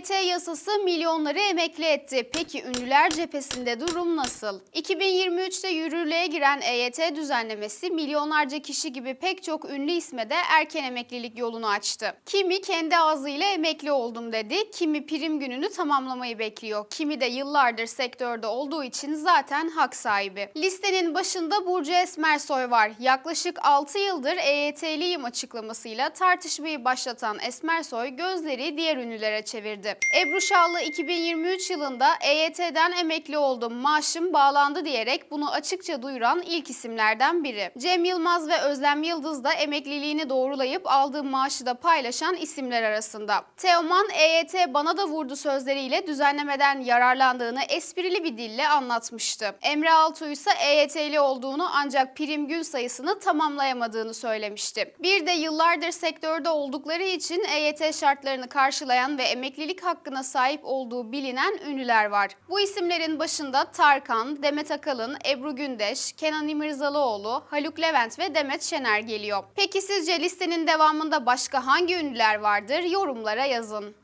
EYT yasası milyonları emekli etti. Peki ünlüler cephesinde durum nasıl? 2023'te yürürlüğe giren EYT düzenlemesi milyonlarca kişi gibi pek çok ünlü isme de erken emeklilik yolunu açtı. Kimi kendi ağzıyla emekli oldum dedi, kimi prim gününü tamamlamayı bekliyor, kimi de yıllardır sektörde olduğu için zaten hak sahibi. Listenin başında Burcu Esmersoy var. Yaklaşık 6 yıldır EYT'liyim açıklamasıyla tartışmayı başlatan Esmersoy gözleri diğer ünlülere çevirdi. Ebru Şallı 2023 yılında EYT'den emekli oldum, maaşım bağlandı diyerek bunu açıkça duyuran ilk isimlerden biri. Cem Yılmaz ve Özlem Yıldız da emekliliğini doğrulayıp aldığı maaşı da paylaşan isimler arasında. Teoman EYT bana da vurdu sözleriyle düzenlemeden yararlandığını esprili bir dille anlatmıştı. Emre Altuğ ise EYT'li olduğunu ancak prim gün sayısını tamamlayamadığını söylemişti. Bir de yıllardır sektörde oldukları için EYT şartlarını karşılayan ve emeklilik hakkına sahip olduğu bilinen ünlüler var. Bu isimlerin başında Tarkan, Demet Akalın, Ebru Gündeş, Kenan İmirzalıoğlu, Haluk Levent ve Demet Şener geliyor. Peki sizce listenin devamında başka hangi ünlüler vardır? Yorumlara yazın.